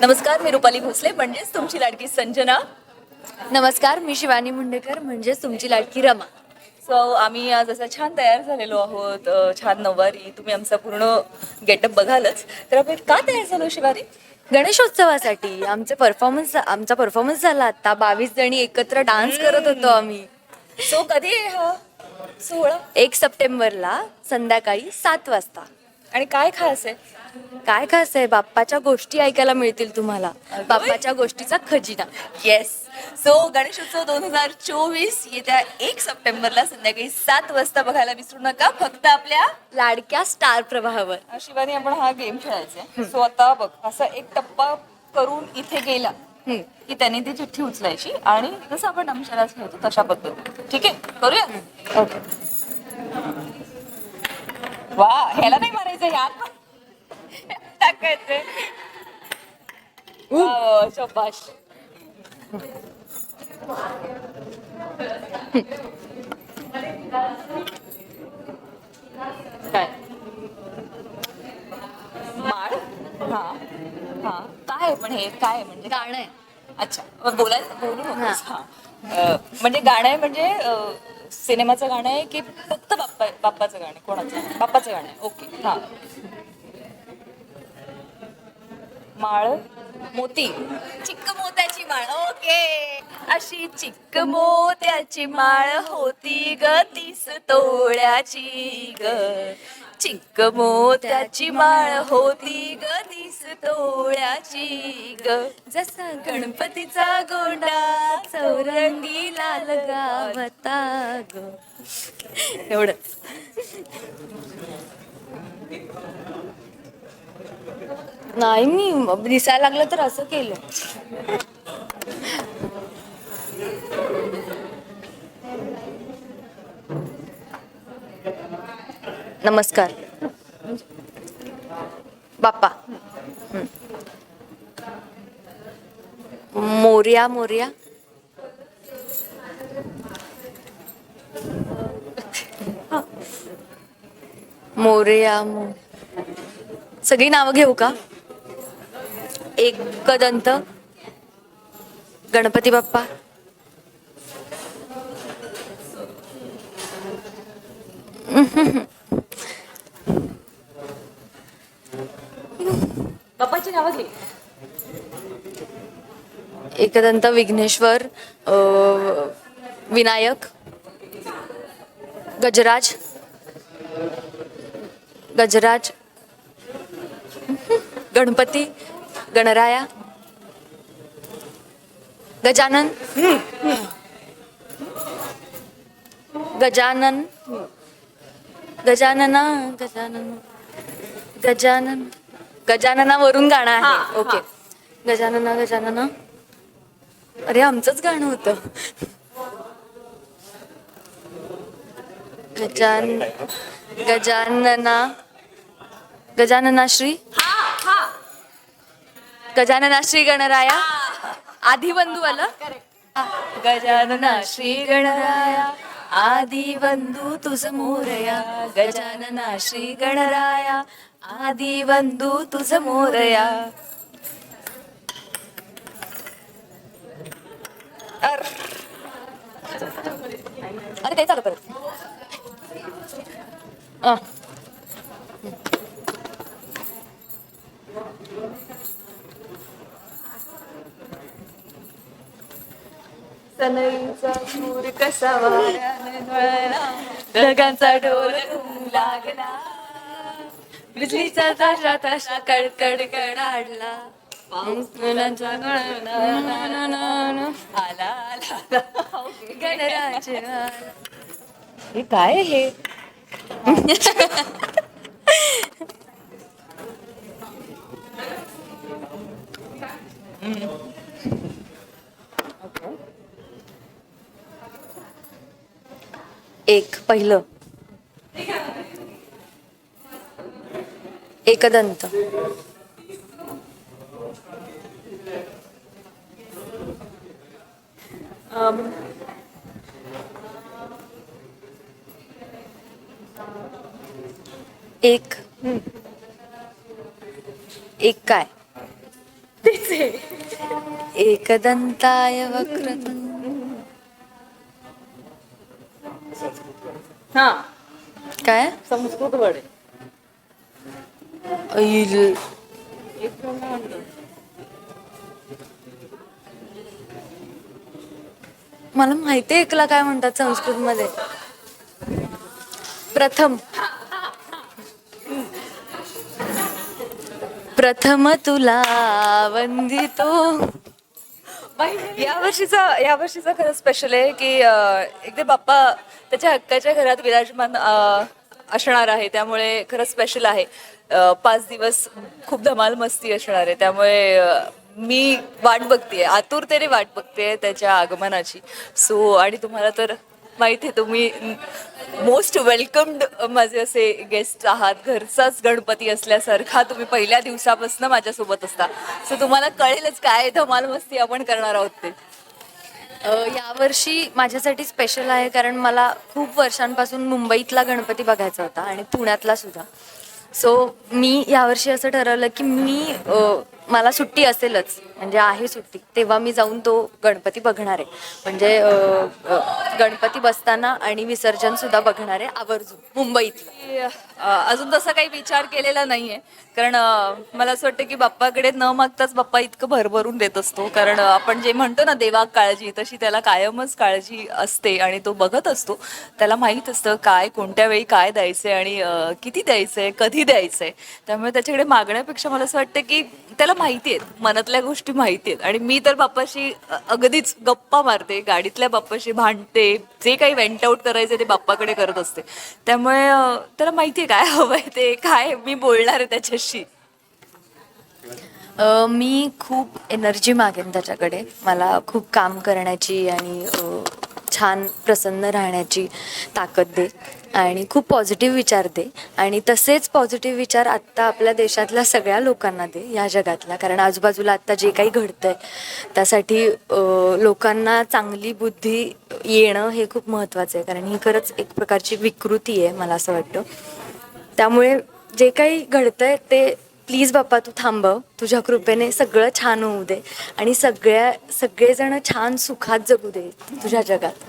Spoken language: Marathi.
नमस्कार मी रुपाली भोसले. म्हणजेच तुमची लाडकी संजना. नमस्कार मी शिवानी मुंडेकर. म्हणजेच तुमची लाडकी रमा. सो आम्ही आज असं छान तयार झालेलो आहोत. अं, छान नऊवारी. तुम्ही आमचा पूर्ण गेटअप बघालच. तर आपण का तयार झालो शिवानी? गणेशोत्सवासाठी. आमचे परफॉर्मन्स आमचा परफॉर्मन्स झाला. आता बावीस जणी एकत्र डान्स करत होतो आम्ही. सो कधी आहे हा सोहळा? एक सप्टेंबरला संध्याकाळी सात वाजता. आणि काय खास आहे? काय खास आहे? बाप्पाच्या गोष्टी ऐकायला मिळतील तुम्हाला. बाप्पाच्या गोष्टीचा खजिना. येस सो गणेशोत्सव दोन हजार चोवीस येत्या एक सप्टेंबरला संध्याकाळी सात वाजता बघायला विसरू नका. फक्त आपल्या लाडक्या स्टार प्रवाहावर. शिवानी आपण हा गेम खेळायचा सो आता बघ असा एक टप्पा करून इथे गेला. की त्याने ती चिठ्ठी उचलायची आणि जसं आपण अक्षरात खेळतो तशा पद्धतीने. ठीक आहे? करूया? ओके वा ह्याला नाही मारायचं ह्यात वा, शाबाश काय? माळ हा. हा. काय पण हे काय म्हणजे? गाणं आहे. अच्छा. बोलायचं? बोलू नकोस. हा. अं, म्हणजे गाणं आहे म्हणजे अं, सिनेमाचं गाणं आहे की फक्त बाप्पा बाप्पाचं गाणं आहे? कोणाचं? बाप्पाचं गाणं आहे. ओके. हा. माळ मोती. चिक्क मोत्याची माळ. ओके. अशी चिक्क मोत्याची माळ होती ग तीस तोळ्याची ग. चिक्क मोत्याची माळ होती ग तीस तोळ्याची ग. जसा गणपतीचा गोंडा चौरंगी लाल गावता ग. एवढंच. नाही मी दिसायला लागलं तर असं केलं. नमस्कार. बाप्पा. मोर्या मोर्या. मोरया मो सगळी नावं घेऊ का? एकदंत गणपती बाप्पा. बाप्पाची नावं घे. एकदंत विघ्नेश्वर विनायक गजराज गजराज गणपती गणराया गजानन गजानन गजानना गजानन गजानन गजाननावरून गाणं आहे. ओके गजानना गजानना. अरे आमचंच गाणं होतं. गजान गजानना गजानना श्री? गजानना श्री गणराया? आधी बंधू आलं? गजानना श्री गणराया आदी बंधू तुझ मोरया. गजानना श्री गणराया आदी बंधू तुझ मोरया. अरे. ते चालू परत सनईचा सूर कसा वाऱ्याने वळला, ढगांचा डोल लागला. बिजलीचा ताशा ताशा कडकड कडाडला हे काय हे? एक पहिलं. एकदंत. एक एक काय तेच आहे. एकदंताय वक्रतुंड हा काय संस्कृत वर्ड आहे मला माहिती आहे एकला काय म्हणतात संस्कृत मध्ये प्रथम. प्रथम तुला वंदितो या वर्षीचा या वर्षीचा खरं स्पेशल आहे की एकदा बाप्पा त्याच्या हक्काच्या घरात विराजमान असणार आहे. त्यामुळे खरं स्पेशल आहे. पाच दिवस खूप धमाल मस्ती असणार आहे. त्यामुळे मी वाट बघतेय. आतुरतेने वाट बघतेय त्याच्या आगमनाची. सो आणि तुम्हाला तर माहिती आहे तुम्ही मोस्ट वेलकम्ड माझे असे गेस्ट आहात. घरचाच गणपती असल्यासारखा तुम्ही पहिल्या दिवसापासून माझ्यासोबत असता. सो तुम्हाला कळेलच काय धमाल मस्ती आपण करणार आहोत ते. यावर्षी माझ्यासाठी स्पेशल आहे कारण मला खूप वर्षांपासून मुंबईतला गणपती बघायचा होता आणि पुण्यातला सुद्धा. सो मी यावर्षी असं ठरवलं की मी मला सुट्टी असेलच म्हणजे आहे सुट्टी तेव्हा मी जाऊन तो गणपती बघणार आहे. म्हणजे गणपती बसताना आणि विसर्जन सुद्धा बघणार आहे आवर्जून मुंबईत अजून तसा काही विचार केलेला नाहीये. कारण मला असं वाटतं की बाप्पाकडे न मागताच बाप्पा इतकं भरभरून देत असतो. कारण आपण जे म्हणतो ना देवा काळजी तशी त्याला कायमच काळजी असते आणि तो बघत असतो. त्याला माहीत असतं काय कोणत्या वेळी काय द्यायचंय आणि किती द्यायचंय कधी द्यायचंय. त्यामुळे त्याच्याकडे मागण्यापेक्षा मला असं वाटतं की त्याला माहिती आहेत मनातल्या गोष्टी माहिती आहेत. आणि मी तर बाप्पाशी अगदीच गप्पा मारते गाडीतल्या बाप्पाशी भांडते जे काही वेंट आउट करायचे ते बाप्पाकडे करत असते. त्यामुळे त्याला माहिती आहे काय हवंय ते काय मी बोलणार आहे त्याच्याशी. मी खूप एनर्जी मागेन त्याच्याकडे. मला खूप काम करण्याची आणि छान प्रसन्न राहण्याची ताकद दे. आणि खूप पॉझिटिव्ह विचार दे. आणि तसेच पॉझिटिव्ह विचार आत्ता आपल्या देशातल्या सगळ्या लोकांना दे या जगातल्या कारण आजूबाजूला आत्ता जे काही घडतंय त्यासाठी लोकांना चांगली बुद्धी येणं हे खूप महत्त्वाचं आहे. कारण ही खरंच एक प्रकारची विकृती आहे मला असं वाटतं. त्यामुळे जे काही घडतंय ते प्लीज बाप्पा तू थांबव तुझ्या कृपेने सगळं छान होऊ दे. आणि सगळ्या सगळेजण छान सुखात जगू दे तुझ्या जगात.